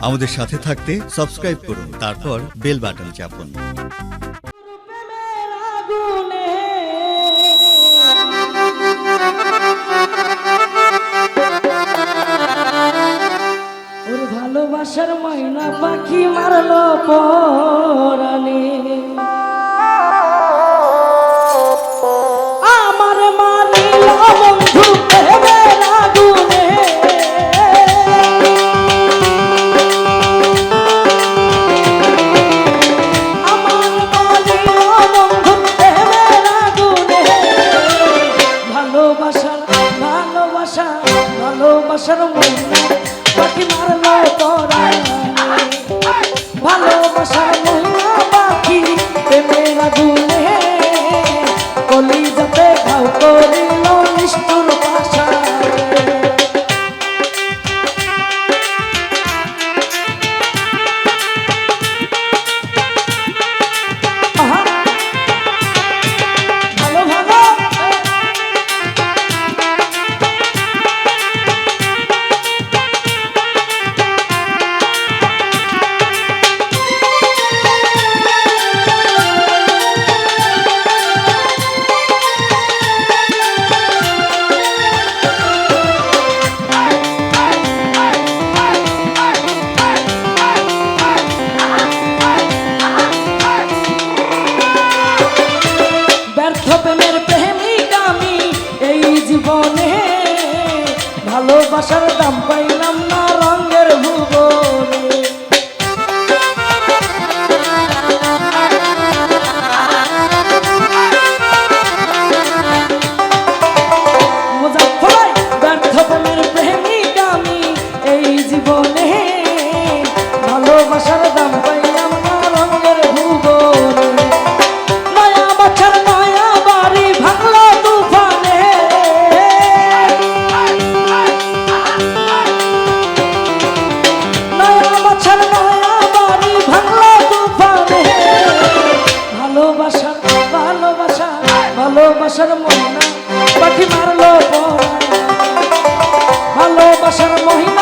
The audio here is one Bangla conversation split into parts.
আমাদের সাথে থাকতে সাবস্ক্রাইব করুন তারপর বেল বাটন চাপুন। ভালোবাসার মহিলা পাখি মারলো পরানে ভালোবাসার জীবনে ভালোবাসার দাম পাইলাম না রঙের ভুবনে। প্রেমিক আমি ভালোবাসার ভালোবাসার মহিনা পাখি মারলো ভালোবাসার মহিনা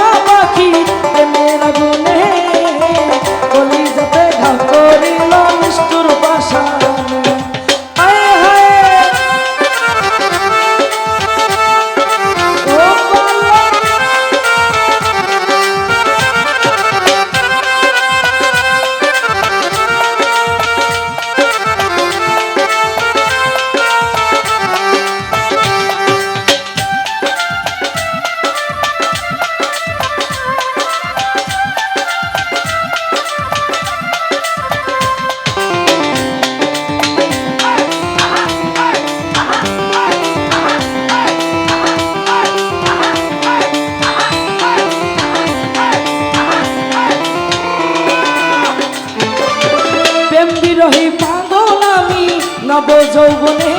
মাদো যৌবনে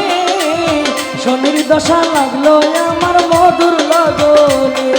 শনির দশা লাগল আমার মধুর লগনে।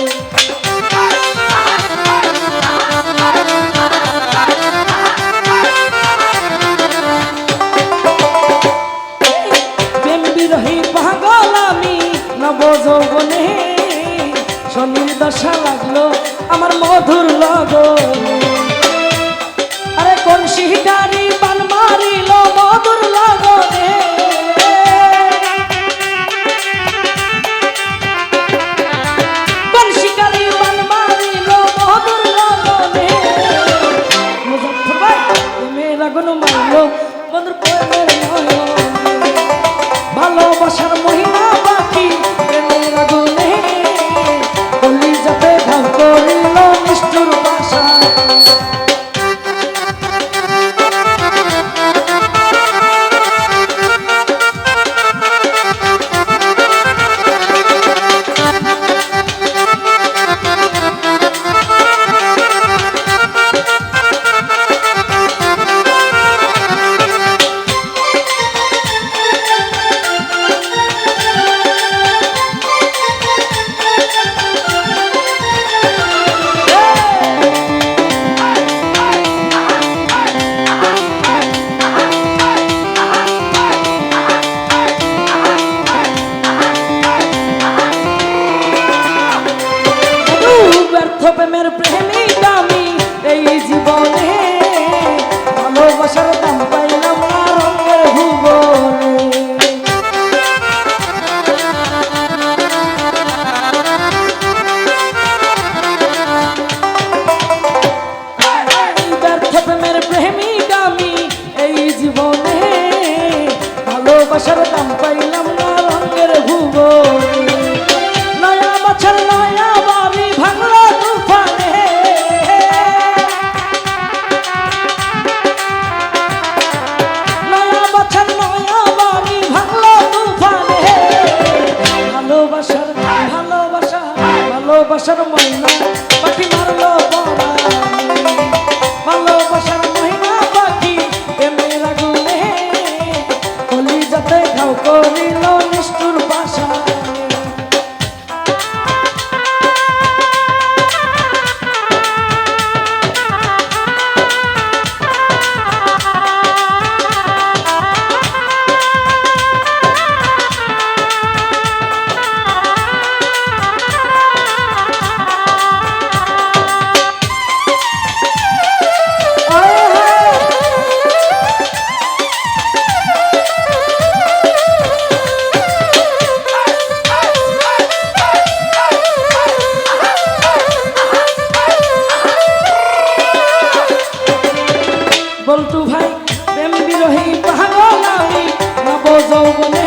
বলতু ভাই, প্রেম বিরোহী পাগল আমি নব যৌবনে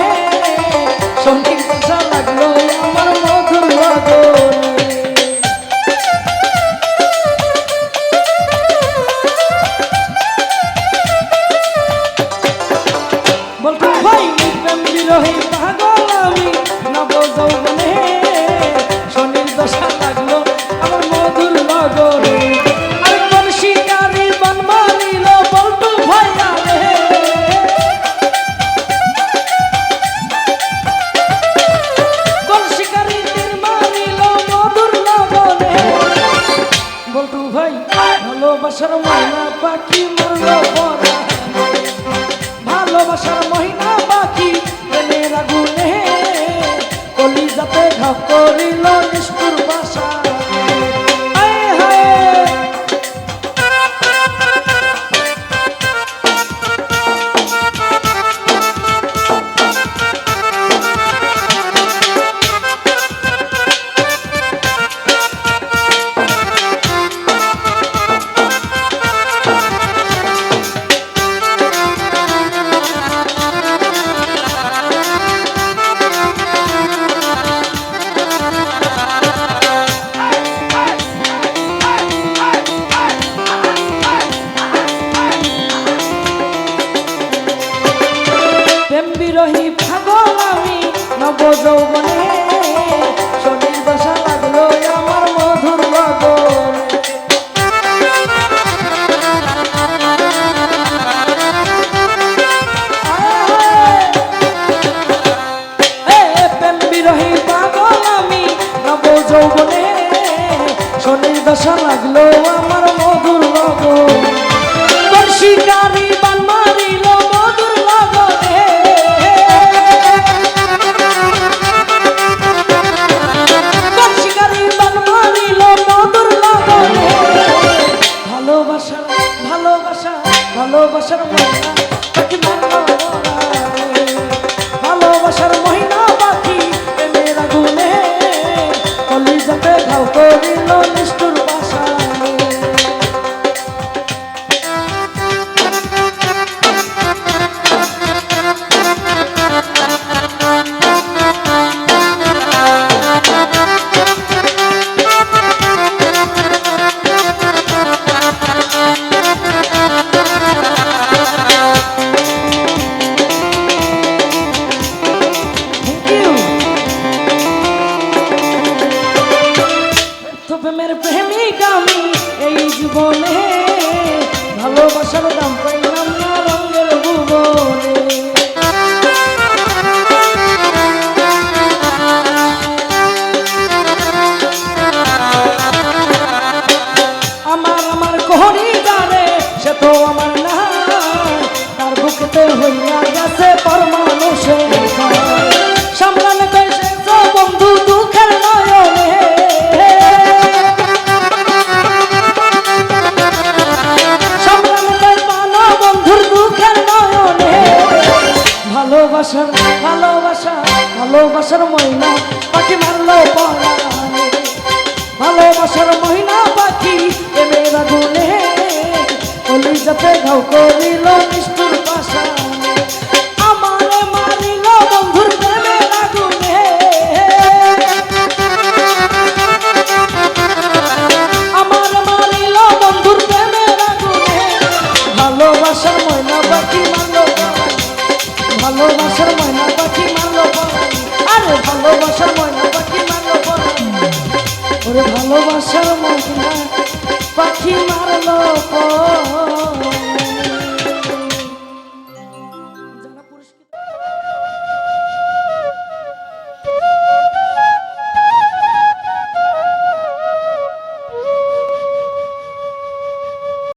সংগীত বোঝা লাগল আমার মধুর লগনে বলতু ভাই, প্রেম বিরোহী ভালোবাসার মহিনা পাখি ভালোবাসার মহিনা পাখি আগুনে কলিজাতে ঘাপ করিল। দেখাও করিল ভালোবাসার ভালোবাসা, ভালোবাসার মহিলা পাখি মারল ভালোবাসার মহিলা পাখি এ মেয়েরা গুনে কলিজাতে ঘাউ করিল নিষ্ঠুর ভালোবাসার মহিলা পাখি মারলো